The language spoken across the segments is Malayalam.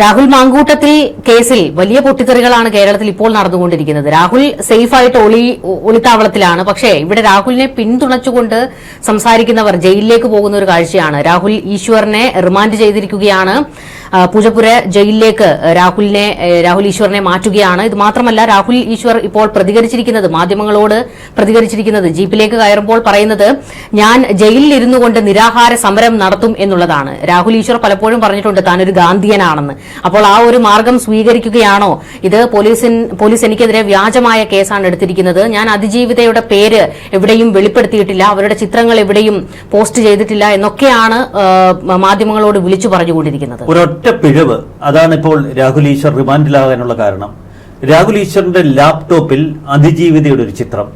രാഹുൽ മാങ്കൂട്ടത്തിൽ കേസിൽ വലിയ പൊട്ടിത്തെറികളാണ് കേരളത്തിൽ ഇപ്പോൾ നടന്നുകൊണ്ടിരിക്കുന്നത്. രാഹുൽ സേഫായിട്ട് ഒളി ഒളിത്താവളത്തിലാണ്. പക്ഷേ ഇവിടെ രാഹുലിനെ പിന്തുണച്ചുകൊണ്ട് സംസാരിക്കുന്നവർ ജയിലിലേക്ക് പോകുന്ന ഒരു കാഴ്ചയാണ്. രാഹുൽ ഈശ്വറിനെ റിമാൻഡ് ചെയ്തിരിക്കുകയാണ്. പൂജപ്പുര ജയിലിലേക്ക് രാഹുലിനെ രാഹുൽ ഈശ്വറിനെ മാറ്റുകയാണ്. ഇത് മാത്രമല്ല രാഹുൽ ഈശ്വർ ഇപ്പോൾ പ്രതികരിച്ചിരിക്കുന്നത് മാധ്യമങ്ങളോട് പ്രതികരിച്ചിരിക്കുന്നത് ജീപ്പിലേക്ക് കയറുമ്പോൾ പറയുന്നത് ഞാൻ ജയിലിൽ ഇരുന്നു കൊണ്ട് നിരാഹാര സമരം നടത്തും എന്നുള്ളതാണ്. രാഹുൽ ഈശ്വർ പലപ്പോഴും പറഞ്ഞിട്ടുണ്ട് താനൊരു ഗാന്ധിയനാണെന്ന്. അപ്പോൾ ആ ഒരു മാർഗം സ്വീകരിക്കുകയാണോ? ഇത് പോലീസിൻ പോലീസ് എനിക്കെതിരെ വ്യാജമായ കേസാണ് എടുത്തിരിക്കുന്നത്. ഞാൻ അതിജീവിതയുടെ പേര് എവിടെയും വെളിപ്പെടുത്തിയിട്ടില്ല. അവരുടെ ചിത്രങ്ങൾ എവിടെയും പോസ്റ്റ് ചെയ്തിട്ടില്ല എന്നൊക്കെയാണ് മാധ്യമങ്ങളോട് വിളിച്ചു പറഞ്ഞുകൊണ്ടിരിക്കുന്നത്. ഒരൊറ്റ പിഴവ് അതാണ് ഇപ്പോൾ രാഹുൽ ഈശ്വർ റിമാൻഡിലാകാനുള്ള കാരണം. രാഹുൽ ഈശ്വറിന്റെ ലാപ്ടോപ്പിൽ അതിജീവിതയുടെ ഒരു ചിത്രം.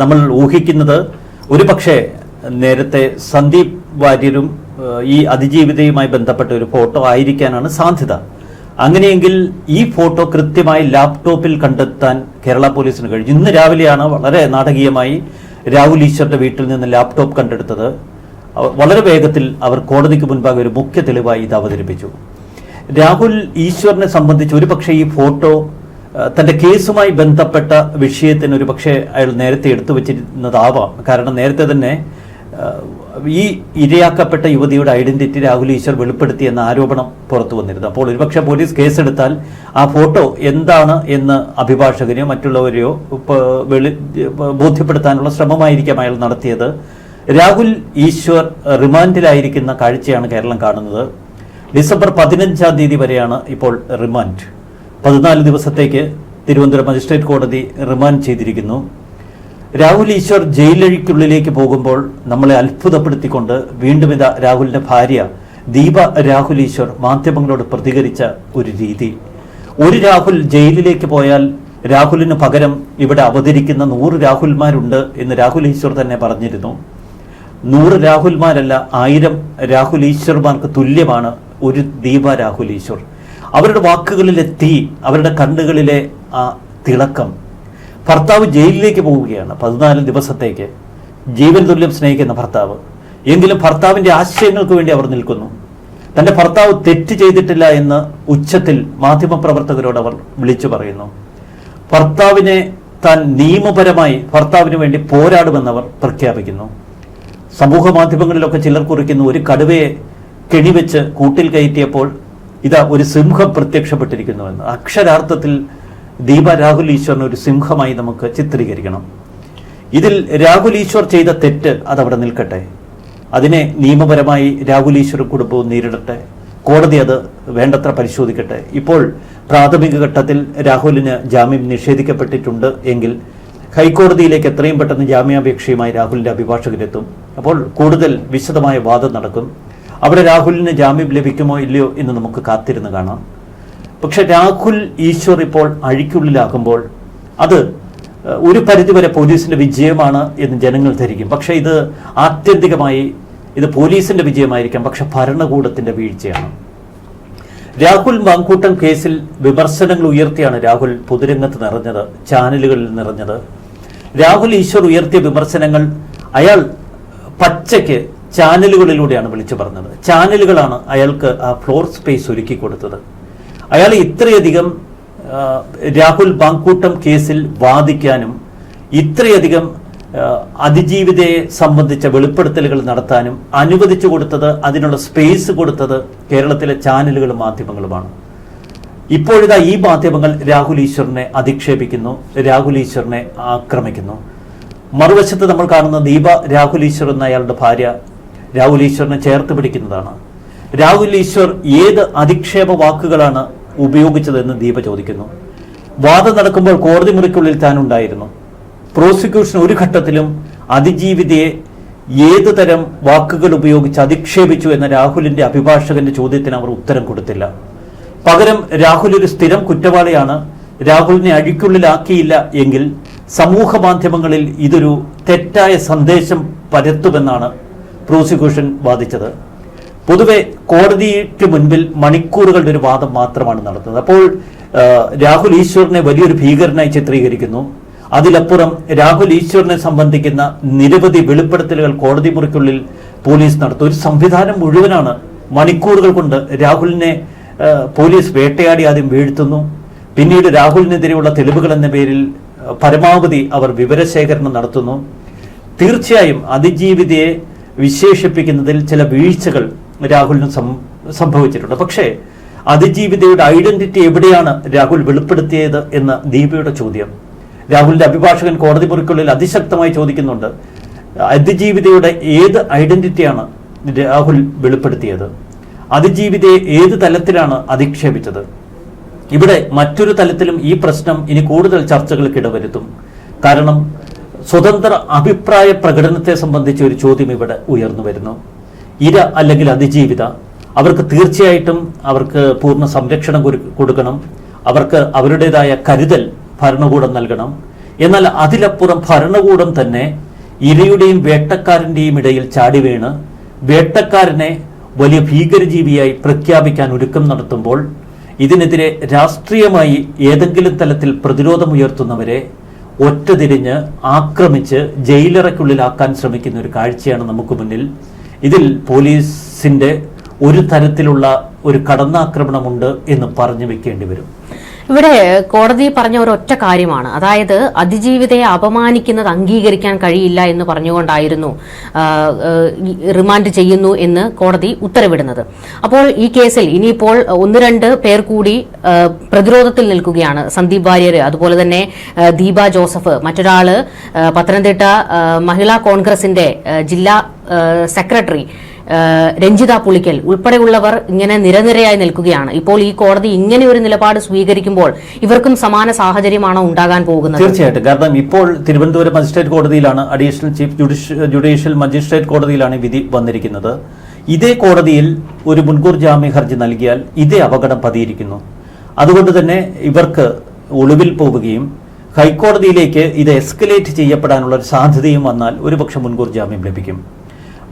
നമ്മൾ ഊഹിക്കുന്നത് ഒരുപക്ഷെ നേരത്തെ സന്ദീപ് വാര്യരും ഈ അതിജീവിതയുമായി ബന്ധപ്പെട്ട ഒരു ഫോട്ടോ ആയിരിക്കാനാണ് സാധ്യത. അങ്ങനെയെങ്കിൽ ഈ ഫോട്ടോ കൃത്യമായി ലാപ്ടോപ്പിൽ കണ്ടെത്താൻ കേരള പോലീസിന് കഴിഞ്ഞു ഇന്ന് രാവിലെയാണ് വളരെ നാടകീയമായി രാഹുൽ ഈശ്വറിന്റെ വീട്ടിൽ നിന്ന് ലാപ്ടോപ്പ് കണ്ടെടുത്തത്. വളരെ വേഗത്തിൽ അവർ കോടതിക്ക് മുൻപാകെ ഒരു മുഖ്യ തെളിവായി ഇത് അവതരിപ്പിച്ചു. രാഹുൽ ഈശ്വറിനെ സംബന്ധിച്ച് ഒരുപക്ഷെ ഈ ഫോട്ടോ തന്റെ കേസുമായി ബന്ധപ്പെട്ട വിഷയത്തിന് ഒരുപക്ഷെ അയാൾ നേരത്തെ എടുത്തു വെച്ചിരുന്നതാവാം കാരണം നേരത്തെ തന്നെ ഈ ഇരയാക്കപ്പെട്ട യുവതിയുടെ ഐഡന്റിറ്റി രാഹുൽ ഈശ്വർ വെളിപ്പെടുത്തി എന്ന ആരോപണം പുറത്തു വന്നിരുന്നു. അപ്പോൾ ഒരുപക്ഷെ പോലീസ് കേസെടുത്താൽ ആ ഫോട്ടോ എന്താണ് എന്ന് അഭിഭാഷകരെയോ മറ്റുള്ളവരെയോ ബോധ്യപ്പെടുത്താനുള്ള ശ്രമമായിരിക്കാം അയാൾ നടത്തിയത്. രാഹുൽ ഈശ്വർ റിമാൻഡിലായിരിക്കുന്ന കാഴ്ചയാണ് കേരളം കാണുന്നത്. ഡിസംബർ പതിനഞ്ചാം തീയതി വരെയാണ് ഇപ്പോൾ റിമാൻഡ്. പതിനാല് ദിവസത്തേക്ക് തിരുവനന്തപുരം മജിസ്ട്രേറ്റ് കോടതി റിമാൻഡ് ചെയ്തിരിക്കുന്നു. രാഹുൽ ഈശ്വർ ജയിലഴിക്കുള്ളിലേക്ക് പോകുമ്പോൾ നമ്മളെ അത്ഭുതപ്പെടുത്തിക്കൊണ്ട് വീണ്ടും ഇതാ രാഹുലിന്റെ ഭാര്യ ദീപ രാഹുൽ ഈശ്വർ മാധ്യമങ്ങളോട് പ്രതികരിച്ച ഒരു രീതി. ഒരു രാഹുൽ ജയിലിലേക്ക് പോയാൽ രാഹുലിന് പകരം ഇവിടെ അവതരിക്കുന്ന നൂറ് രാഹുൽമാരുണ്ട് എന്ന് രാഹുൽ ഈശ്വർ തന്നെ പറഞ്ഞിരുന്നു. നൂറ് രാഹുൽമാരല്ല ആയിരം രാഹുൽ ഈശ്വർമാർക്ക് തുല്യമാണ് ഒരു ദീപ രാഹുൽ ഈശ്വർ. അവരുടെ വാക്കുകളിലെ തീ അവരുടെ കണ്ണുകളിലെ ആ തിളക്കം ഭർത്താവ് ജയിലിലേക്ക് പോവുകയാണ് പതിനാല് ദിവസത്തേക്ക്. ജീവൻ തുല്യം സ്നേഹിക്കുന്ന ഭർത്താവ്. എങ്കിലും ഭർത്താവിന്റെ ആശയങ്ങൾക്ക് വേണ്ടി അവർ നിൽക്കുന്നു. തന്റെ ഭർത്താവ് തെറ്റ് ചെയ്തിട്ടില്ല എന്ന് ഉച്ചത്തിൽ മാധ്യമപ്രവർത്തകരോട് അവർ വിളിച്ചു പറയുന്നു. ഭർത്താവിനെ താൻ നിയമപരമായി ഭർത്താവിന് വേണ്ടി പോരാടുമെന്നവർ പ്രഖ്യാപിക്കുന്നു. സമൂഹ മാധ്യമങ്ങളിലൊക്കെ ചിലർ കുറിക്കുന്നു ഒരു കടുവയെ കെണിവെച്ച് കൂട്ടിൽ കയറ്റിയപ്പോൾ ഇതാ ഒരു സിംഹം പ്രത്യക്ഷപ്പെട്ടിരിക്കുന്നുവെന്ന് അക്ഷരാർത്ഥത്തിൽ ദീപ രാഹുൽ ഈശ്വറിനെ ഒരു സിംഹമായി നമുക്ക് ചിത്രീകരിക്കണം. ഇതിൽ രാഹുൽ ഈശ്വർ ചെയ്ത തെറ്റ് അതവിടെ നിൽക്കട്ടെ. അതിനെ നിയമപരമായി രാഹുൽ ഈശ്വർ കുടുംബവും നേരിടട്ടെ. കോടതി അത് വേണ്ടത്ര പരിശോധിക്കട്ടെ. ഇപ്പോൾ പ്രാഥമിക ഘട്ടത്തിൽ രാഹുലിന് ജാമ്യം നിഷേധിക്കപ്പെട്ടിട്ടുണ്ട് എങ്കിൽ ഹൈക്കോടതിയിലേക്ക് എത്രയും പെട്ടെന്ന് ജാമ്യാപേക്ഷയുമായി രാഹുലിന്റെ അഭിഭാഷകരെത്തും. അപ്പോൾ കൂടുതൽ വിശദമായ വാദം നടക്കും. അവിടെ രാഹുലിന് ജാമ്യം ലഭിക്കുമോ ഇല്ലയോ എന്ന് നമുക്ക് കാത്തിരുന്ന് കാണാം. പക്ഷെ രാഹുൽ ഈശ്വർ ഇപ്പോൾ അഴിക്കുള്ളിലാകുമ്പോൾ അത് ഒരു പരിധിവരെ പോലീസിന്റെ വിജയമാണ് എന്ന് ജനങ്ങൾ ധരിക്കും. പക്ഷേ ഇത് ആത്യന്തികമായി ഇത് പോലീസിന്റെ വിജയമായിരിക്കാം പക്ഷെ ഭരണകൂടത്തിന്റെ വീഴ്ചയാണ്. രാഹുൽ മാങ്കൂട്ടം കേസിൽ വിമർശനങ്ങൾ ഉയർത്തിയാണ് രാഹുൽ പൊതുരംഗത്ത് നിറഞ്ഞത് ചാനലുകളിൽ നിറഞ്ഞത്. രാഹുൽ ഈശ്വർ ഉയർത്തിയ വിമർശനങ്ങൾ അയാൾ പച്ചയ്ക്ക് ചാനലുകളിലൂടെയാണ് വിളിച്ചു പറഞ്ഞത്. ചാനലുകളാണ് അയാൾക്ക് ആ ഫ്ലോർ സ്പേസ് ഒരുക്കി കൊടുത്തത് അയാൾ ഇത്രയധികം രാഹുൽ ബാങ്കൂട്ടം കേസിൽ വാദിക്കാനും ഇത്രയധികം അതിജീവിതയെ സംബന്ധിച്ച വെളിപ്പെടുത്തലുകൾ നടത്താനും അനുവദിച്ചു കൊടുത്തത് അതിനുള്ള സ്പേസ് കൊടുത്തത് കേരളത്തിലെ ചാനലുകളും മാധ്യമങ്ങളുമാണ്. ഇപ്പോഴിതാ ഈ മാധ്യമങ്ങൾ രാഹുൽ ഈശ്വറിനെ അധിക്ഷേപിക്കുന്നു രാഹുൽ ഈശ്വറിനെ ആക്രമിക്കുന്നു. മറുവശത്ത് നമ്മൾ കാണുന്ന ദീപ രാഹുൽ ഈശ്വർ എന്ന അയാളുടെ ഭാര്യ രാഹുൽ ഈശ്വറിനെ ചേർത്ത് പിടിക്കുന്നതാണ്. രാഹുൽ ഈശ്വർ ഏത് അധിക്ഷേപ വാക്കുകളാണ് ഉപയോഗിച്ചതെന്ന് ദീപ ചോദിക്കുന്നു. വാദം നടക്കുമ്പോൾ കോടതി മുറിക്കുള്ളിൽ താനുണ്ടായിരുന്നു പ്രോസിക്യൂഷൻ ഒരു ഘട്ടത്തിലും അതിജീവിതയെ ഏതു തരം വാക്കുകൾ ഉപയോഗിച്ച് അധിക്ഷേപിച്ചു എന്ന രാഹുലിന്റെ അഭിഭാഷകന്റെ ചോദ്യത്തിന് അവർ ഉത്തരം കൊടുത്തില്ല. പകരം രാഹുൽ ഒരു സ്ഥിരം കുറ്റവാളിയാണ്. രാഹുലിനെ അഴിക്കുള്ളിലാക്കിയില്ല എങ്കിൽ സമൂഹ മാധ്യമങ്ങളിൽ ഇതൊരു തെറ്റായ സന്ദേശം പരത്തുമെന്നാണ് പ്രോസിക്യൂഷൻ വാദിച്ചത്. പൊതുവെ കോടതിക്ക് മുൻപിൽ മണിക്കൂറുകളുടെ ഒരു വാദം മാത്രമാണ് നടത്തുന്നത്. അപ്പോൾ രാഹുൽ ഈശ്വറിനെ വലിയൊരു ഭീകരനായി ചിത്രീകരിക്കുന്നു. അതിലപ്പുറം രാഹുൽ ഈശ്വറിനെ സംബന്ധിക്കുന്ന നിരവധി വെളിപ്പെടുത്തലുകൾ കോടതി മുറിക്കുള്ളിൽ പോലീസ് നടത്തും. ഒരു സംവിധാനം മുഴുവനാണ് മണിക്കൂറുകൾ കൊണ്ട് രാഹുലിനെ പോലീസ് വേട്ടയാടി ആദ്യം വീഴ്ത്തുന്നു. പിന്നീട് രാഹുലിനെതിരെയുള്ള തെളിവുകൾ എന്ന പേരിൽ പരമാവധി അവർ വിവരശേഖരണം നടത്തുന്നു. തീർച്ചയായും അതിജീവിതയെ വിശേഷിപ്പിക്കുന്നതിൽ ചില വീഴ്ചകൾ രാഹുലിന് സംഭവിച്ചിട്ടുണ്ട്. പക്ഷേ അതിജീവിതയുടെ ഐഡന്റിറ്റി എവിടെയാണ് രാഹുൽ വെളിപ്പെടുത്തിയത് എന്ന ദീപയുടെ ചോദ്യം. രാഹുലിന്റെ അഭിഭാഷകൻ കോടതി മുറിക്കുള്ളിൽ അതിശക്തമായി ചോദിക്കുന്നുണ്ട് അതിജീവിതയുടെ ഏത് ഐഡന്റിറ്റിയാണ് രാഹുൽ വെളിപ്പെടുത്തിയത്? അതിജീവിതയെ ഏത് തലത്തിലാണ് അധിക്ഷേപിച്ചത്? ഇവിടെ മറ്റൊരു തലത്തിലും ഈ പ്രശ്നം ഇനി കൂടുതൽ ചർച്ചകൾക്ക് ഇടവരുത്തും. കാരണം സ്വതന്ത്ര അഭിപ്രായ പ്രകടനത്തെ സംബന്ധിച്ച് ഒരു ചോദ്യം ഇവിടെ ഉയർന്നു വരുന്നു. ഇര അല്ലെങ്കിൽ അതിജീവിത അവർക്ക് തീർച്ചയായിട്ടും അവർക്ക് പൂർണ സംരക്ഷണം കൊടുക്കണം. അവർക്ക് അവരുടേതായ കരുതൽ ഭരണകൂടം നൽകണം. എന്നാൽ അതിലപ്പുറം ഭരണകൂടം തന്നെ ഇരയുടെയും വേട്ടക്കാരന്റെയും ഇടയിൽ ചാടി വീണ് വേട്ടക്കാരനെ വലിയ ഭീകരജീവിയായി പ്രഖ്യാപിക്കാൻ ഒരുക്കം നടത്തുമ്പോൾ ഇതിനെതിരെ രാഷ്ട്രീയമായി ഏതെങ്കിലും തലത്തിൽ പ്രതിരോധമുയർത്തുന്നവരെ ഒറ്റതിരിഞ്ഞ് ആക്രമിച്ച് ജയിലറയ്ക്കുള്ളിലാക്കാൻ ശ്രമിക്കുന്ന ഒരു കാഴ്ചയാണ് നമുക്ക് മുന്നിൽ. ഇതിൽ പോലീസിന്റെ ഒരു തരത്തിലുള്ള ഒരു കടന്നാക്രമണമുണ്ട് എന്ന് പറഞ്ഞു വെക്കേണ്ടി വരും. ഇവിടെ കോടതി പറഞ്ഞ ഒരു ഒറ്റ കാര്യമാണ്. അതായത് അതിജീവിതയെ അപമാനിക്കുന്നത് അംഗീകരിക്കാൻ കഴിയില്ല എന്ന് പറഞ്ഞുകൊണ്ടായിരുന്നു റിമാൻഡ് ചെയ്യുന്നു എന്ന് കോടതി ഉത്തരവിടുന്നത്. അപ്പോൾ ഈ കേസിൽ ഇനിയിപ്പോൾ ഒന്ന് രണ്ട് പേർ കൂടി പ്രതിരോധത്തിൽ നിൽക്കുകയാണ്. സന്ദീപ് വാര്യർ അതുപോലെ തന്നെ ദീപ ജോസഫ് മറ്റൊരാൾ പത്തനംതിട്ട മഹിളാ കോൺഗ്രസിന്റെ ജില്ലാ സെക്രട്ടറി രഞ്ജിത പുളിക്കൽ ഉൾപ്പെടെയുള്ളവർ ഇങ്ങനെ നിരനിരയായി നിൽക്കുകയാണ്. ഇപ്പോൾ ഈ കോടതി ഇങ്ങനെ ഒരു നിലപാട് സ്വീകരിക്കുമ്പോൾ ഇവർക്കും സമാന സാഹചര്യമാണോ ഉണ്ടാകാൻ പോകുന്നത്? തീർച്ചയായിട്ടും. കാരണം ഇപ്പോൾ തിരുവനന്തപുരം മജിസ്ട്രേറ്റ് കോടതിയിലാണ് അഡീഷണൽ ചീഫ് ജുഡീഷ്യൽ മജിസ്ട്രേറ്റ് കോടതിയിലാണ് വിധി വന്നിരിക്കുന്നത്. ഇതേ കോടതിയിൽ ഒരു മുൻകൂർ ജാമ്യ ഹർജി നൽകിയാൽ ഇതേ അപകടം പതിയിരിക്കുന്നു. അതുകൊണ്ട് തന്നെ ഇവർക്ക് ഒളിവിൽ പോവുകയും ഹൈക്കോടതിയിലേക്ക് ഇത് എസ്കലേറ്റ് ചെയ്യപ്പെടാനുള്ള ഒരു സാധ്യതയും വന്നാൽ ഒരുപക്ഷെ മുൻകൂർ ജാമ്യം ലഭിക്കും.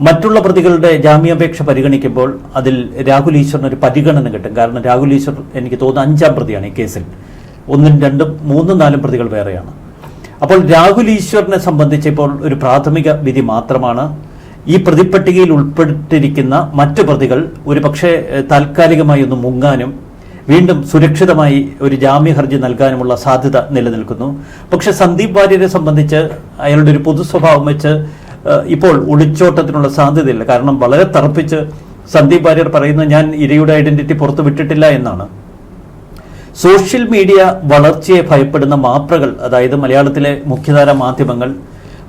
മറ്റുള്ള പ്രതികളുടെ ജാമ്യാപേക്ഷ പരിഗണിക്കുമ്പോൾ അതിൽ രാഹുൽ ഈശ്വറിന് ഒരു പരിഗണന കിട്ടും. കാരണം രാഹുൽ ഈശ്വർ എനിക്ക് തോന്നുന്നു അഞ്ചാം പ്രതിയാണ് ഈ കേസിൽ. ഒന്നും രണ്ടും മൂന്നും നാലും പ്രതികൾ വേറെയാണ്. അപ്പോൾ രാഹുൽ ഈശ്വറിനെ സംബന്ധിച്ച് ഇപ്പോൾ ഒരു പ്രാഥമിക വിധി മാത്രമാണ്. ഈ പ്രതിപ്പട്ടികയിൽ ഉൾപ്പെട്ടിരിക്കുന്ന മറ്റു പ്രതികൾ ഒരു പക്ഷേ താൽക്കാലികമായി ഒന്ന് മുങ്ങാനും വീണ്ടും സുരക്ഷിതമായി ഒരു ജാമ്യ ഹർജി നൽകാനുമുള്ള സാധ്യത നിലനിൽക്കുന്നു. പക്ഷെ സന്ദീപ് വാര്യരെ സംബന്ധിച്ച് അയാളുടെ ഒരു പൊതു സ്വഭാവം വെച്ച് ഇപ്പോൾ ഒളിച്ചോട്ടത്തിനുള്ള സാധ്യതയില്ല. കാരണം വളരെ തറപ്പിച്ച് സന്ദീപ് വാര്യർ പറയുന്നത് ഞാൻ ഇരയുടെ ഐഡന്റിറ്റി പുറത്തു വിട്ടിട്ടില്ല എന്നാണ്. സോഷ്യൽ മീഡിയ വളർച്ചയെ ഭയപ്പെടുന്ന മാപ്രകൾ അതായത് മലയാളത്തിലെ മുഖ്യധാര മാധ്യമങ്ങൾ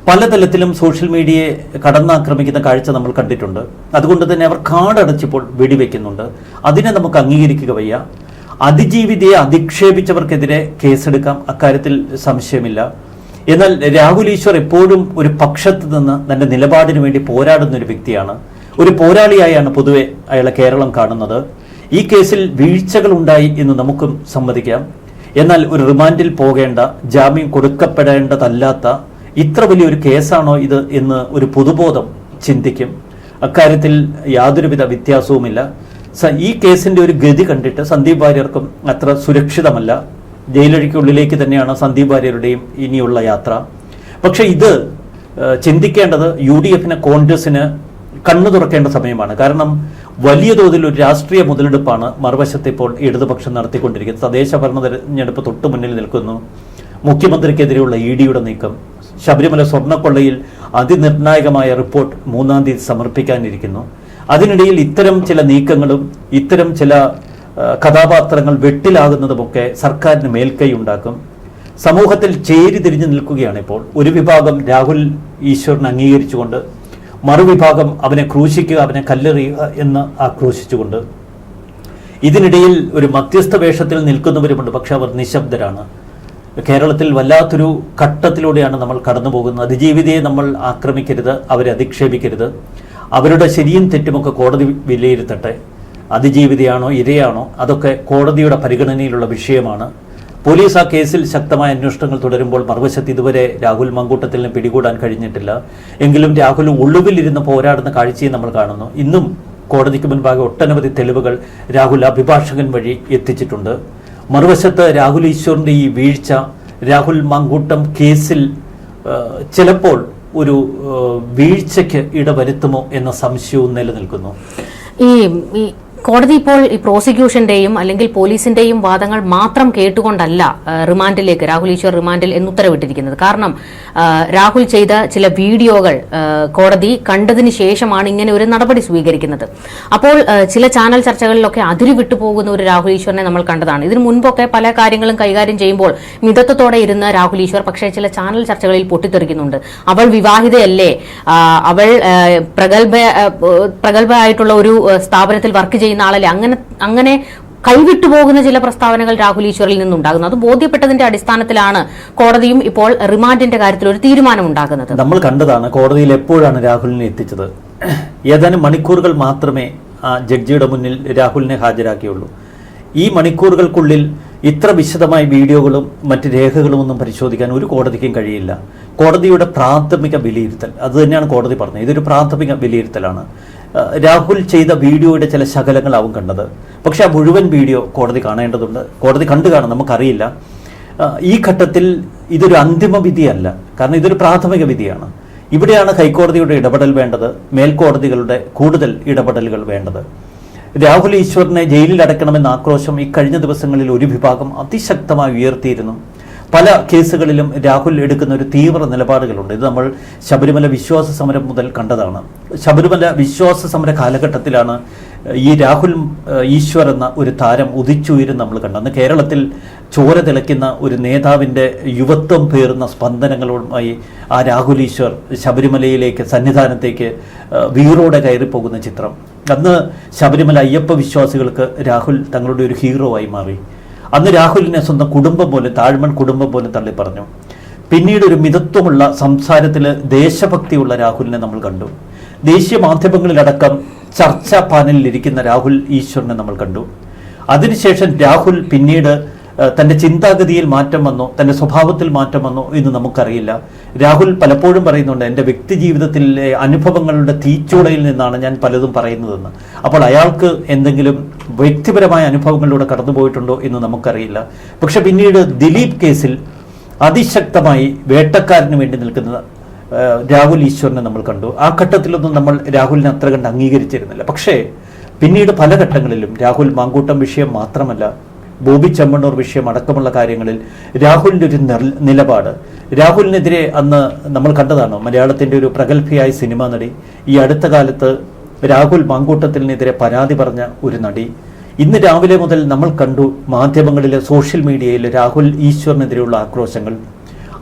പലതലത്തിലും സോഷ്യൽ മീഡിയയെ കടന്നാക്രമിക്കുന്ന കാഴ്ച നമ്മൾ കണ്ടിട്ടുണ്ട്. അതുകൊണ്ട് തന്നെ അവർ കാടടച്ചിപ്പോൾ വെടിവെക്കുന്നുണ്ട്. അതിനെ നമുക്ക് അംഗീകരിക്കുക വയ്യ. അതിജീവിതയെ അധിക്ഷേപിച്ചവർക്കെതിരെ കേസെടുക്കാം. അക്കാര്യത്തിൽ സംശയമില്ല. എന്നാൽ രാഹുൽ ഈശ്വർ എപ്പോഴും ഒരു പക്ഷത്ത് നിന്ന് തന്റെ നിലപാടിന് വേണ്ടി പോരാടുന്ന ഒരു വ്യക്തിയാണ്. ഒരു പോരാളിയായാണ് പൊതുവെ അയാളെ കേരളം കാണുന്നത്. ഈ കേസിൽ വീഴ്ചകൾ ഉണ്ടായി എന്ന് നമുക്കും സമ്മതിക്കാം. എന്നാൽ ഒരു റിമാൻഡിൽ പോകേണ്ട ജാമ്യം കൊടുക്കപ്പെടേണ്ടതല്ലാത്ത ഇത്ര വലിയൊരു കേസാണോ ഇത് എന്ന് ഒരു പൊതുബോധം ചിന്തിക്കും. അക്കാര്യത്തിൽ യാതൊരുവിധ വ്യത്യാസവുമില്ല. ഈ കേസിന്റെ ഒരു ഗതി കണ്ടിട്ട് സന്ദീപ് വാര്യർക്കും അത്ര സുരക്ഷിതമല്ല. ജയിലഴിക്കുള്ളിലേക്ക് തന്നെയാണ് സന്ദീപ് വാര്യരുടെയും ഇനിയുള്ള യാത്ര. പക്ഷേ ഇത് ചിന്തിക്കേണ്ടത് യു ഡി എഫിന് കോൺഗ്രസിന് കണ്ണു തുറക്കേണ്ട സമയമാണ്. കാരണം വലിയ തോതിൽ ഒരു രാഷ്ട്രീയ മുതലെടുപ്പാണ് മറുവശത്ത് ഇപ്പോൾ ഇടതുപക്ഷം നടത്തിക്കൊണ്ടിരിക്കുന്നത്. തദ്ദേശ ഭരണ തെരഞ്ഞെടുപ്പ് തൊട്ടു മുന്നിൽ നിൽക്കുന്നു. മുഖ്യമന്ത്രിക്കെതിരെയുള്ള ഇ ഡിയുടെ നീക്കം. ശബരിമല സ്വർണക്കൊള്ളയിൽ അതിനിർണായകമായ റിപ്പോർട്ട് മൂന്നാം തീയതി സമർപ്പിക്കാനിരിക്കുന്നു. അതിനിടയിൽ ഇത്തരം ചില നീക്കങ്ങളും ഇത്തരം ചില കഥാപാത്രങ്ങൾ വെട്ടിലാകുന്നതുമൊക്കെ സർക്കാരിന് മേൽക്കൈ ഉണ്ടാക്കും സമൂഹത്തിൽ ചേരി തിരിഞ്ഞു നിൽക്കുകയാണ് ഇപ്പോൾ. ഒരു വിഭാഗം രാഹുൽ ഈശ്വറിനെ അംഗീകരിച്ചുകൊണ്ട് മറുവിഭാഗം അവനെ ക്രൂശിക്കുക അവനെ കല്ലെറിയുക എന്ന് ആക്രോശിച്ചുകൊണ്ട്. ഇതിനിടയിൽ ഒരു മധ്യസ്ഥ വേഷത്തിൽ നിൽക്കുന്നവരുമുണ്ട് പക്ഷെ അവർ നിശബ്ദരാണ്. കേരളത്തിൽ വല്ലാത്തൊരു ഘട്ടത്തിലൂടെയാണ് നമ്മൾ കടന്നു പോകുന്നത് അതിജീവിതയെ നമ്മൾ ആക്രമിക്കരുത് അവരെ അധിക്ഷേപിക്കരുത്. അവരുടെ ശരിയും തെറ്റുമൊക്കെ കോടതി വിലയിരുത്തട്ടെ. അതിജീവിതയാണോ ഇരയാണോ അതൊക്കെ കോടതിയുടെ പരിഗണനയിലുള്ള വിഷയമാണ്. പോലീസ് ആ കേസിൽ ശക്തമായ അന്വേഷണങ്ങൾ തുടരുമ്പോൾ മറുവശത്ത് ഇതുവരെ രാഹുൽ മങ്കൂട്ടത്തിലിനെ പിടികൂടാൻ കഴിഞ്ഞിട്ടില്ല. എങ്കിലും രാഹുൽ ഒളിവിലിരുന്ന് പോരാടുന്ന കാഴ്ചയും നമ്മൾ കാണുന്നു. ഇന്നും കോടതിക്ക് മുൻപാകെ ഒട്ടനവധി തെളിവുകൾ രാഹുൽ അഭിഭാഷകൻ വഴി എത്തിച്ചിട്ടുണ്ട്. മറുവശത്ത് രാഹുൽ ഈശ്വറിന്റെ ഈ വീഴ്ച രാഹുൽ മങ്കൂട്ടം കേസിൽ ചിലപ്പോൾ ഒരു വീഴ്ചയ്ക്ക് ഇടവരുത്തുമോ എന്ന സംശയവും നിലനിൽക്കുന്നു. ഈ കോടതി ഇപ്പോൾ ഈ പ്രോസിക്യൂഷന്റെയും അല്ലെങ്കിൽ പോലീസിന്റെയും വാദങ്ങൾ മാത്രം കേട്ടുകൊണ്ടല്ല റിമാൻഡിലേക്ക് രാഹുൽ ഈശ്വർ റിമാൻഡിൽ എന്ന് ഉത്തരവിട്ടിരിക്കുന്നത് കാരണം രാഹുൽ ചെയ്ത ചില വീഡിയോകൾ കോടതി കണ്ടതിന് ശേഷമാണ് ഇങ്ങനെ ഒരു നടപടി സ്വീകരിക്കുന്നത്. അപ്പോൾ ചില ചാനൽ ചർച്ചകളിലൊക്കെ അതിരി വിട്ടുപോകുന്ന ഒരു രാഹുൽ ഈശ്വറിനെ നമ്മൾ കണ്ടതാണ്. ഇതിനു മുൻപൊക്കെ പല കാര്യങ്ങളും കൈകാര്യം ചെയ്യുമ്പോൾ മിതത്വത്തോടെ ഇരുന്ന രാഹുൽ ഈശ്വർ പക്ഷേ ചില ചാനൽ ചർച്ചകളിൽ പൊട്ടിത്തെറിക്കുന്നുണ്ട്. അവൾ വിവാഹിതയല്ലേ? അവൾ പ്രഗത്ഭ പ്രഗത്ഭ ആയിട്ടുള്ള ഒരു സ്ഥാപനത്തിൽ വർക്ക് ചെയ്യുന്ന ആളല്ലേ അങ്ങനെ അങ്ങനെ കൈവിട്ടു പോകുന്ന ചില പ്രസ്താവനകൾ രാഹുൽ ഈശ്വറിൽ നിന്നുണ്ടാകുന്നു. അത് ബോധ്യപ്പെട്ടതിന്റെ അടിസ്ഥാനത്തിലാണ് കോടതിയും ഇപ്പോൾ റിമാൻഡിന്റെ കാര്യത്തിൽ ഒരു തീരുമാനം ഉണ്ടാകുന്നത് നമ്മൾ കണ്ടതാണ് കോടതിയിൽ എപ്പോഴാണ് രാഹുലിനെ എത്തിച്ചത്. ഏതാനും മണിക്കൂറുകൾ മാത്രമേ ജഡ്ജിയുടെ മുന്നിൽ രാഹുലിനെ ഹാജരാക്കിയുള്ളൂ. ഈ മണിക്കൂറുകൾക്കുള്ളിൽ ഇത്ര വിശദമായ വീഡിയോകളും മറ്റ് രേഖകളും ഒന്നും പരിശോധിക്കാൻ ഒരു കോടതിക്കും കഴിയില്ല. കോടതിയുടെ പ്രാഥമിക വിലയിരുത്തൽ അത് തന്നെയാണ് കോടതി പറഞ്ഞത്. ഇതൊരു പ്രാഥമിക വിലയിരുത്തലാണ്. രാഹുൽ ചെയ്ത വീഡിയോയുടെ ചില ശകലങ്ങളാവും കണ്ടത്. പക്ഷേ ആ മുഴുവൻ വീഡിയോ കോടതി കാണേണ്ടതുണ്ട്. കോടതി കണ്ടു കാണും നമുക്കറിയില്ല. ഈ ഘട്ടത്തിൽ ഇതൊരു അന്തിമ വിധിയല്ല. കാരണം ഇതൊരു പ്രാഥമിക വിധിയാണ്. ഇവിടെയാണ് ഹൈക്കോടതിയുടെ ഇടപെടൽ വേണ്ടത് മേൽക്കോടതികളുടെ കൂടുതൽ ഇടപെടലുകൾ വേണ്ടത്. രാഹുൽ ഈശ്വറിനെ ജയിലിൽ അടയ്ക്കണമെന്ന ആക്രോശം കഴിഞ്ഞ ദിവസങ്ങളിൽ ഒരു വിഭാഗം അതിശക്തമായി ഉയർത്തിയിരുന്നു. പല കേസുകളിലും രാഹുൽ എടുക്കുന്ന ഒരു തീവ്ര നിലപാടുകളുണ്ട്. ഇത് നമ്മൾ ശബരിമല വിശ്വാസ സമരം മുതൽ കണ്ടതാണ്. ശബരിമല വിശ്വാസ സമര കാലഘട്ടത്തിലാണ് ഈ രാഹുൽ ഈശ്വർ എന്ന ഒരു താരം ഉദിച്ചുയരും നമ്മൾ കണ്ടത്. കേരളത്തിൽ ചോര തിളയ്ക്കുന്ന ഒരു നേതാവിന്റെ യുവത്വം പേറുന്ന സ്പന്ദനങ്ങളുമായി ആ രാഹുൽ ഈശ്വർ ശബരിമലയിലേക്ക് സന്നിധാനത്തേക്ക് വീറോടെ കയറിപ്പോകുന്ന ചിത്രം. അന്ന് ശബരിമല അയ്യപ്പ വിശ്വാസികൾക്ക് രാഹുൽ തങ്ങളുടെ ഒരു ഹീറോ ആയി മാറി. അന്ന് രാഹുലിനെ സ്വന്തം കുടുംബം പോലെ താഴ്മൺ കുടുംബം പോലെ തള്ളി പറഞ്ഞു. പിന്നീട് ഒരു മിതത്വമുള്ള സംസാരത്തിൽ ദേശഭക്തിയുള്ള രാഹുലിനെ നമ്മൾ കണ്ടു. ദേശീയ മാധ്യമങ്ങളിലടക്കം ചർച്ചാ പാനലിൽ ഇരിക്കുന്ന രാഹുൽ ഈശ്വറിനെ നമ്മൾ കണ്ടു. അതിനുശേഷം രാഹുൽ പിന്നീട് തന്റെ ചിന്താഗതിയിൽ മാറ്റം വന്നോ തന്റെ സ്വഭാവത്തിൽ മാറ്റം വന്നോ എന്ന് നമുക്കറിയില്ല. രാഹുൽ പലപ്പോഴും പറയുന്നുണ്ട് എന്റെ വ്യക്തി ജീവിതത്തിലെ അനുഭവങ്ങളുടെ തീച്ചൂടയിൽ നിന്നാണ് ഞാൻ പലതും പറയുന്നതെന്ന്. അപ്പോൾ അയാൾക്ക് എന്തെങ്കിലും വ്യക്തിപരമായ അനുഭവങ്ങളിലൂടെ കടന്നുപോയിട്ടുണ്ടോ എന്ന് നമുക്കറിയില്ല. പക്ഷെ പിന്നീട് ദിലീപ് കേസിൽ അതിശക്തമായി വേട്ടക്കാരന് വേണ്ടി നിൽക്കുന്ന രാഹുൽ ഈശ്വരനെ നമ്മൾ കണ്ടു. ആ ഘട്ടത്തിലൊന്നും നമ്മൾ രാഹുലിനെ അത്ര കണ്ട് അംഗീകരിച്ചിരുന്നില്ല. പക്ഷേ പിന്നീട് പല ഘട്ടങ്ങളിലും രാഹുൽ മാങ്കൂട്ടം വിഷയം മാത്രമല്ല ബോബി ചെമ്മണ്ണൂർ വിഷയം അടക്കമുള്ള കാര്യങ്ങളിൽ രാഹുലിന്റെ ഒരു നിലപാട്. രാഹുലിനെതിരെ അന്ന് നമ്മൾ കണ്ടതാണ് മലയാളത്തിന്റെ ഒരു പ്രഗത്ഭയായ സിനിമ നടി. ഈ അടുത്ത കാലത്ത് രാഹുൽ മാങ്കൂട്ടത്തിനെതിരെ പരാതി പറഞ്ഞ ഒരു നടി. ഇന്ന് രാവിലെ മുതൽ നമ്മൾ കണ്ടു മാധ്യമങ്ങളിലെ സോഷ്യൽ മീഡിയയിൽ രാഹുൽ ഈശ്വറിനെതിരെയുള്ള ആക്രോശങ്ങൾ.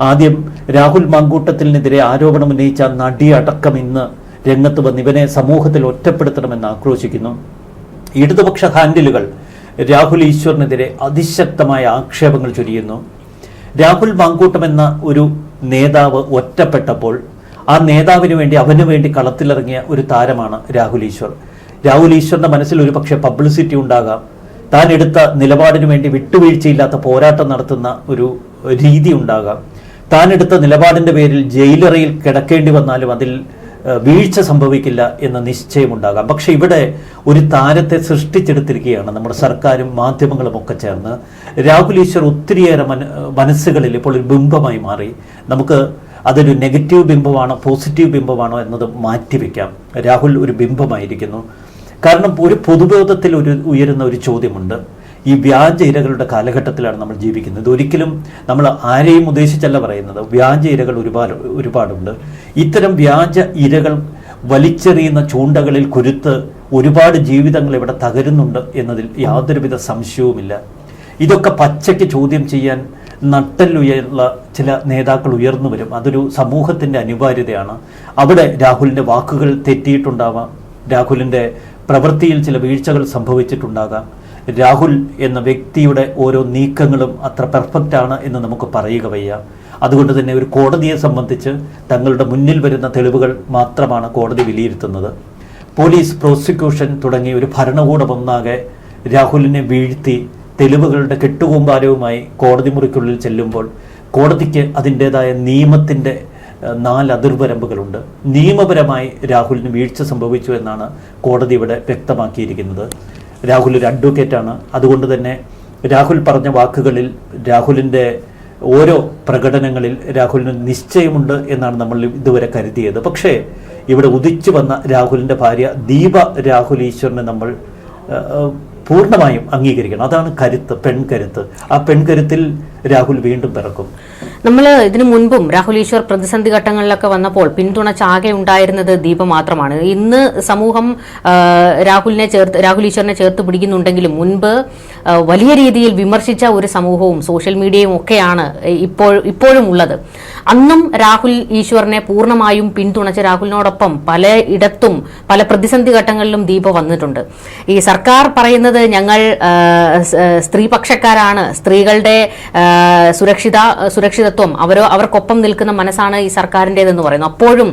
ആദ്യം രാഹുൽ മാങ്കൂട്ടത്തിനെതിരെ ആരോപണം ഉന്നയിച്ച നടി അടക്കം ഇന്ന് രംഗത്ത് വന്ന് ഇവനെ സമൂഹത്തിൽ ഒറ്റപ്പെടുത്തണമെന്ന് ആക്രോശിക്കുന്നു. ഇടതുപക്ഷ ഹാൻഡിലുകൾ രാഹുൽ ഈശ്വറിനെതിരെ അതിശക്തമായ ആക്ഷേപങ്ങൾ ചൊരിയുന്നു. രാഹുൽ മാങ്കൂട്ടം എന്ന ഒരു നേതാവ് ഒറ്റപ്പെട്ടപ്പോൾ ആ നേതാവിന് വേണ്ടി അവന് വേണ്ടി കളത്തിലിറങ്ങിയ ഒരു താരമാണ് രാഹുൽ ഈശ്വർ. രാഹുൽ ഈശ്വറിന്റെ മനസ്സിൽ ഒരു പക്ഷേ പബ്ലിസിറ്റി ഉണ്ടാകാം. താൻ എടുത്ത നിലപാടിന് വേണ്ടി വിട്ടുവീഴ്ചയില്ലാത്ത പോരാട്ടം നടത്തുന്ന ഒരു രീതി ഉണ്ടാകാം. താൻ എടുത്ത നിലപാടിന്റെ പേരിൽ ജയിലറയിൽ കിടക്കേണ്ടി വന്നാലും അതിൽ വീഴ്ച സംഭവിക്കില്ല എന്ന നിശ്ചയമുണ്ടാകാം. പക്ഷെ ഇവിടെ ഒരു താരത്തെ സൃഷ്ടിച്ചെടുത്തിരിക്കുകയാണ് നമ്മുടെ സർക്കാരും മാധ്യമങ്ങളും ഒക്കെ ചേർന്ന്. രാഹുൽ ഈശ്വർ ഒത്തിരിയേറെ മന മനസ്സുകളിൽ ഇപ്പോൾ ഒരു ബിംബമായി മാറി. നമുക്ക് അതൊരു നെഗറ്റീവ് ബിംബമാണോ പോസിറ്റീവ് ബിംബമാണോ എന്നത് മാറ്റിവെക്കാം രാഹുൽ ഒരു ബിംബമായിരിക്കുന്നു. കാരണം ഒരു പൊതുബോധത്തിൽ ഒരു ഉയരുന്ന ഒരു ചോദ്യമുണ്ട്. ഈ വ്യാജ ഇരകളുടെ കാലഘട്ടത്തിലാണ് നമ്മൾ ജീവിക്കുന്നത്. ഒരിക്കലും നമ്മൾ ആരെയും ഉദ്ദേശിച്ചല്ല പറയുന്നത്. വ്യാജ ഇരകൾ ഒരുപാട് ഒരുപാടുണ്ട്. ഇത്തരം വ്യാജ ഇരകൾ വലിച്ചെറിയുന്ന ചൂണ്ടകളിൽ കുരുത്ത് ഒരുപാട് ജീവിതങ്ങൾ ഇവിടെ തകരുന്നുണ്ട് എന്നതിൽ യാതൊരുവിധ സംശയവുമില്ല. ഇതൊക്കെ പച്ചയ്ക്ക് ചോദ്യം ചെയ്യാൻ നട്ടല്ലുയർന്ന ചില നേതാക്കൾ ഉയർന്നു വരും. അതൊരു സമൂഹത്തിന്റെ അനിവാര്യതയാണ്. അവിടെ രാഹുലിന്റെ വാക്കുകൾ തെറ്റിയിട്ടുണ്ടാവാം. രാഹുലിന്റെ പ്രവൃത്തിയിൽ ചില വീഴ്ചകൾ സംഭവിച്ചിട്ടുണ്ടാകാം. രാഹുൽ എന്ന വ്യക്തിയുടെ ഓരോ നീക്കങ്ങളും അത്ര പെർഫെക്റ്റ് ആണ് എന്ന് നമുക്ക് പറയുക വയ്യ. അതുകൊണ്ട് തന്നെ ഒരു കോടതിയെ സംബന്ധിച്ച് തങ്ങളുടെ മുന്നിൽ വരുന്ന തെളിവുകൾ മാത്രമാണ് കോടതി വിലയിരുത്തുന്നത്. പോലീസ് പ്രോസിക്യൂഷൻ തുടങ്ങിയ ഒരു ഭരണകൂടം ഒന്നാകെ രാഹുലിനെ വീഴ്ത്തി തെളിവുകളുടെ കെട്ടുകൂമ്പാരവുമായി കോടതി മുറിക്കുള്ളിൽ ചെല്ലുമ്പോൾ കോടതിക്ക് അതിന്റെതായ നിയമത്തിന്റെ നാല് അതിർവരമ്പുകളുണ്ട് നിയമപരമായി രാഹുലിന് വീഴ്ച സംഭവിച്ചു എന്നാണ് കോടതി ഇവിടെ വ്യക്തമാക്കിയിരിക്കുന്നത്. രാഹുൽ ഒരു അഡ്വക്കേറ്റാണ് അതുകൊണ്ട് തന്നെ രാഹുൽ പറഞ്ഞ വാക്കുകളിൽ രാഹുലിന്റെ ഓരോ പ്രകടനങ്ങളിൽ രാഹുലിന് നിശ്ചയമുണ്ട് എന്നാണ് നമ്മൾ ഇതുവരെ കരുതിയത്. പക്ഷേ ഇവിടെ ഉദിച്ചു വന്ന രാഹുലിന്റെ ഭാര്യ ദീപ രാഹുൽ ഈശ്വറിനെ നമ്മൾ പൂർണമായും അംഗീകരിക്കണം. അതാണ് കരുത്ത് പെൺകരുത്ത്. ആ പെൺകരുത്തിൽ രാഹുൽ വീണ്ടും പിറക്കും. നമ്മൾ ഇതിനു മുൻപും രാഹുൽ ഈശ്വർ പ്രതിസന്ധി ഘട്ടങ്ങളിലൊക്കെ വന്നപ്പോൾ പിന്തുണച്ചാകെ ഉണ്ടായിരുന്നത് ദീപ മാത്രമാണ്. ഇന്ന് സമൂഹം രാഹുലിനെ ചേർത്ത് രാഹുൽ ഈശ്വറിനെ ചേർത്ത് പിടിക്കുന്നുണ്ടെങ്കിലും മുൻപ് വലിയ രീതിയിൽ വിമർശിച്ച ഒരു സമൂഹവും സോഷ്യൽ മീഡിയയും ഒക്കെയാണ് ഇപ്പോൾ ഇപ്പോഴും ഉള്ളത്. അന്നും രാഹുൽ ഈശ്വറിനെ പൂർണമായും പിന്തുണച്ച രാഹുലിനോടൊപ്പം പല ഇടത്തും പല പ്രതിസന്ധി ഘട്ടങ്ങളിലും ദീപ വന്നിട്ടുണ്ട്. ഈ സർക്കാർ പറയുന്നത് ഞങ്ങൾ സ്ത്രീപക്ഷക്കാരാണ്. സ്ത്രീകളുടെ സുരക്ഷിത സുരക്ഷിത സുരക്ഷിതത്വം അവരോ അവർക്കൊപ്പം നിൽക്കുന്ന മനസ്സാണ് ഈ സർക്കാരിന്റെതെന്ന് പറയുന്നു. അപ്പോഴും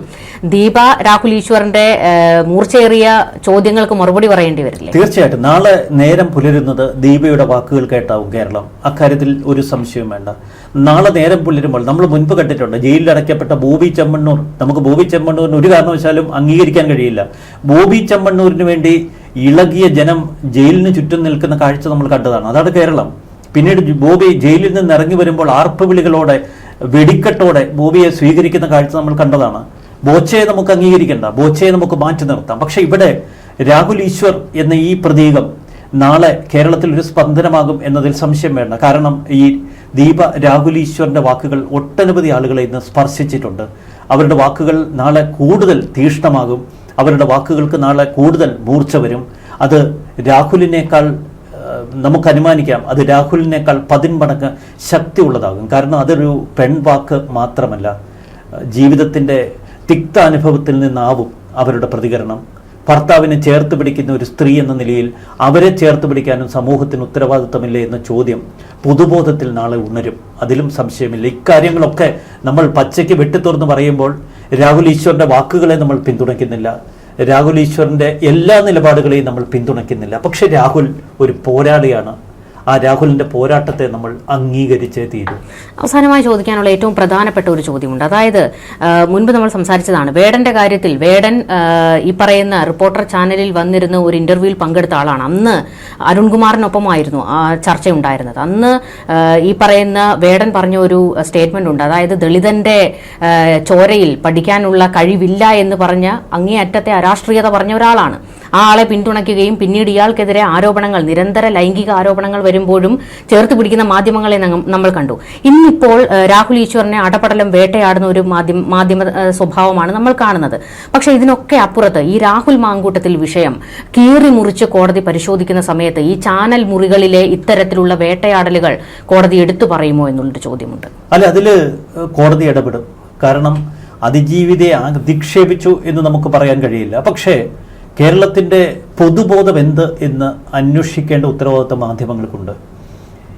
ദീപ രാഹുൽ ഈശ്വറിന്റെ മൂർച്ചയേറിയ ചോദ്യങ്ങൾക്ക് മറുപടി പറയേണ്ടി വരില്ലേ? തീർച്ചയായിട്ടും. നാളെ നേരം പുലരുന്നത് ദീപയുടെ വാക്കുകൾ കേട്ടാവും കേരളം. അക്കാര്യത്തിൽ ഒരു സംശയവും വേണ്ട. നാളെ നേരം പുലരുമ്പോൾ നമ്മൾ മുൻപ് കണ്ടിട്ടുണ്ട് ജയിലിൽ അടയ്ക്കപ്പെട്ട ബോബി ചെമ്മണ്ണൂർ. നമുക്ക് ബോബി ചെമ്മണ്ണൂരിന് ഒരു കാരണവശാലും അംഗീകരിക്കാൻ കഴിയില്ല. ബോബി ചെമ്മണ്ണൂരിന് വേണ്ടി ഇളകിയ ജനം ജയിലിന് ചുറ്റും നിൽക്കുന്ന കാഴ്ച നമ്മൾ കണ്ടതാണ്. അതാണ് കേരളം. പിന്നീട് ബോബി ജയിലിൽ നിന്ന് ഇറങ്ങി വരുമ്പോൾ ആർപ്പ് വിളികളോടെ വെടിക്കെട്ടോടെ ബോബിയെ സ്വീകരിക്കുന്ന കാഴ്ച നമ്മൾ കണ്ടതാണ്. ബോച്ചയെ നമുക്ക് അംഗീകരിക്കേണ്ട ബോച്ചയെ നമുക്ക് മാറ്റി നിർത്താം. പക്ഷെ ഇവിടെ രാഹുൽ ഈശ്വർ എന്ന ഈ പ്രതീകം നാളെ കേരളത്തിൽ ഒരു സ്പന്ദനമാകും എന്നതിൽ സംശയം വേണ്ട. കാരണം ഈ ദീപ രാഹുൽ ഈശ്വറിന്റെ വാക്കുകൾ ഒട്ടനവധി ആളുകളെ ഇന്ന് സ്പർശിച്ചിട്ടുണ്ട്. അവരുടെ വാക്കുകൾ നാളെ കൂടുതൽ തീഷ്ണമാകും. അവരുടെ വാക്കുകൾക്ക് നാളെ കൂടുതൽ മൂർച്ച വരും. അത് രാഹുലിനേക്കാൾ നമുക്ക് അനുമാനിക്കാം അത് രാഹുലിനേക്കാൾ പതിന്മടങ്ങ് ശക്തിയുള്ളതാകും. കാരണം അതൊരു പെൺവാക്ക് മാത്രമല്ല. ജീവിതത്തിന്റെ തിക്ത അനുഭവത്തിൽ നിന്നാവും അവരുടെ പ്രതികരണം. ഭർത്താവിനെ ചേർത്ത് പിടിക്കുന്ന ഒരു സ്ത്രീ എന്ന നിലയിൽ അവരെ ചേർത്ത് പിടിക്കാനും സമൂഹത്തിന് ഉത്തരവാദിത്തമില്ലേ എന്ന ചോദ്യം പൊതുബോധത്തിൽ നാളെ ഉണരും. അതിലും സംശയമില്ല. ഇക്കാര്യങ്ങളൊക്കെ നമ്മൾ പച്ചയ്ക്ക് വെട്ടിത്തുറന്ന് പറയുമ്പോൾ രാഹുൽ ഈശ്വറിന്റെ വാക്കുകളെ നമ്മൾ പിന്തുണയ്ക്കുന്നില്ല. രാഹുൽ ഈശ്വറിന്റെ എല്ലാ നിലപാടുകളെയും നമ്മൾ പിന്തുണയ്ക്കുന്നില്ല. പക്ഷെ രാഹുൽ ഒരു പോരാളിയാണ്. ആ രാഹുലിന്റെ പോരാട്ടത്തെ നമ്മൾ അംഗീകരിച്ചേ തീരൂ. അവസാനമായി ചോദിക്കാനുള്ള ഏറ്റവും പ്രധാനപ്പെട്ട ഒരു ചോദ്യമുണ്ട്. അതായത് മുൻപ് നമ്മൾ സംസാരിച്ചതാണ് വേടന്റെ കാര്യത്തിൽ വേടൻ ഈ പറയുന്ന റിപ്പോർട്ടർ ചാനലിൽ വന്നിരുന്ന ഒരു ഇന്റർവ്യൂവിൽ പങ്കെടുത്ത ആളാണ്. അന്ന് അരുൺകുമാറിനൊപ്പമായിരുന്നു ആ ചർച്ച ഉണ്ടായിരുന്നത് അന്ന് ഈ പറയുന്ന വേടൻ പറഞ്ഞ ഒരു സ്റ്റേറ്റ്മെന്റ് ഉണ്ട്. അതായത് ദളിതന്റെ ചോരയിൽ പഠിക്കാനുള്ള കഴിവില്ല എന്ന് പറഞ്ഞ അങ്ങേയറ്റത്തെ അരാഷ്ട്രീയത പറഞ്ഞ ഒരാളാണ്. ആ ആളെ പിന്തുണയ്ക്കുകയും പിന്നീട് ഇയാൾക്കെതിരെ ആരോപണങ്ങൾ നിരന്തര ലൈംഗിക ആരോപണങ്ങൾ വരുമ്പോഴും ചേർത്ത് പിടിക്കുന്ന മാധ്യമങ്ങളെ നമ്മൾ കണ്ടു. ഇന്നിപ്പോൾ രാഹുൽ ഈശ്വറിനെ അടപടലം വേട്ടയാടുന്ന ഒരു മാധ്യമ മാധ്യമ സ്വഭാവമാണ് നമ്മൾ കാണുന്നത്. പക്ഷേ ഇതിനൊക്കെ അപ്പുറത്ത് ഈ രാഹുൽ മാങ്കൂട്ടത്തിൽ വിഷയം കീറി മുറിച്ച് കോടതി പരിശോധിക്കുന്ന സമയത്ത് ഈ ചാനൽ മുറികളിലെ ഇത്തരത്തിലുള്ള വേട്ടയാടലുകൾ കോടതി എടുത്തു പറയുമോ എന്നുള്ളൊരു ചോദ്യമുണ്ട്. അല്ല അതിൽ കോടതി ഇടപെടും. കാരണം അതിജീവിതയെ അധിക്ഷേപിച്ചു എന്ന് നമുക്ക് പറയാൻ കഴിയില്ല. പക്ഷേ കേരളത്തിന്റെ പൊതുബോധം എന്ത് എന്ന് അന്വേഷിക്കേണ്ട ഉത്തരവാദിത്വ മാധ്യമങ്ങൾക്കുണ്ട്.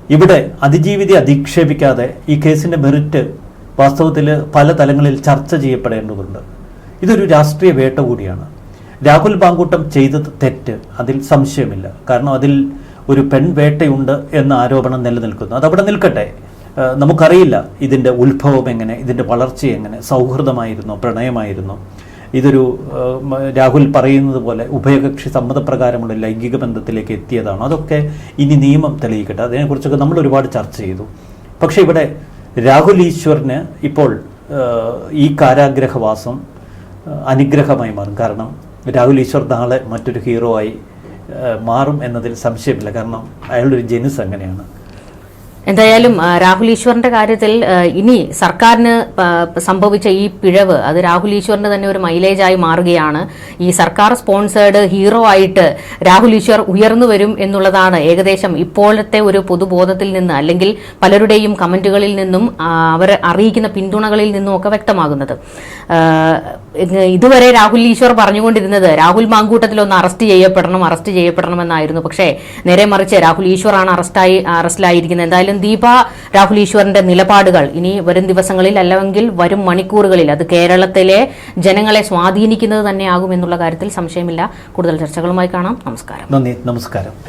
ഇവിടെ അതിജീവിതി അധിക്ഷേപിക്കാതെ ഈ കേസിന്റെ മെറിറ്റ് വാസ്തവത്തിൽ പല തലങ്ങളിൽ ചർച്ച ചെയ്യപ്പെടേണ്ടതുണ്ട്. ഇതൊരു രാഷ്ട്രീയ വേട്ട കൂടിയാണ്. രാഹുൽ ബാങ്കൂട്ടം ചെയ്തത് തെറ്റ്. അതിൽ സംശയമില്ല. കാരണം അതിൽ ഒരു പെൺവേട്ടയുണ്ട് എന്ന ആരോപണം നിലനിൽക്കുന്നു. അതവിടെ നിൽക്കട്ടെ. നമുക്കറിയില്ല ഇതിന്റെ ഉത്ഭവം എങ്ങനെ ഇതിന്റെ വളർച്ച എങ്ങനെ സൗഹൃദമായിരുന്നോ പ്രണയമായിരുന്നോ. ഇതൊരു രാഹുൽ പറയുന്നത് പോലെ ഉഭയകക്ഷി സമ്മതപ്രകാരമുള്ള ലൈംഗിക ബന്ധത്തിലേക്ക് എത്തിയതാണോ? അതൊക്കെ ഇനി നിയമം തെളിയിക്കട്ടെ. അതിനെക്കുറിച്ചൊക്കെ നമ്മൾ ഒരുപാട് ചർച്ച ചെയ്തു. പക്ഷേ ഇവിടെ രാഹുൽ ഈശ്വറിന് ഇപ്പോൾ ഈ കാരാഗ്രഹവാസം അനുഗ്രഹമായി മാറും. കാരണം രാഹുൽ ഈശ്വർ നാളെ മറ്റൊരു ഹീറോ ആയി മാറും എന്നതിൽ സംശയമില്ല. കാരണം അയാളുടെ ഒരു ജനുസ് അങ്ങനെയാണ്. എന്തായാലും രാഹുൽ ഈശ്വറിന്റെ കാര്യത്തിൽ ഇനി സർക്കാരിന് സംഭവിച്ച ഈ പിഴവ് അത് രാഹുൽ ഈശ്വറിന്റെ തന്നെ ഒരു മൈലേജായി മാറുകയാണ്. ഈ സർക്കാർ സ്പോൺസേഡ് ഹീറോ ആയിട്ട് രാഹുൽ ഈശ്വർ ഉയർന്നു വരും എന്നുള്ളതാണ് ഏകദേശം ഇപ്പോഴത്തെ ഒരു പൊതുബോധത്തിൽ നിന്ന് അല്ലെങ്കിൽ പലരുടെയും കമന്റുകളിൽ നിന്നും അവരെ അറിയിക്കുന്ന പിന്തുണകളിൽ നിന്നും ഒക്കെ വ്യക്തമാകുന്നത്. ഇതുവരെ രാഹുൽ ഈശ്വർ പറഞ്ഞുകൊണ്ടിരുന്നത് രാഹുൽ മാങ്കൂട്ടത്തിൽ ഒന്ന് അറസ്റ്റ് ചെയ്യപ്പെടണം അറസ്റ്റ് ചെയ്യപ്പെടണമെന്നായിരുന്നു പക്ഷേ നേരെ മറിച്ച് രാഹുൽ ഈശ്വറാണ് അറസ്റ്റായി അറസ്റ്റിലായിരിക്കുന്നത്. എന്തായാലും ദീപ. രാഹുൽ ഈശ്വറിന്റെ നിലപാടുകൾ. ഇനി വരും ദിവസങ്ങളിൽ അല്ലെങ്കിൽ വരും മണിക്കൂറുകളിൽ അത് കേരളത്തിലെ ജനങ്ങളെ സ്വാധീനിക്കുന്നത് തന്നെയാകും എന്നുള്ള കാര്യത്തിൽ സംശയമില്ല. കൂടുതൽ ചർച്ചകളുമായി കാണാം. നമസ്കാരം. നന്ദി. നമസ്കാരം.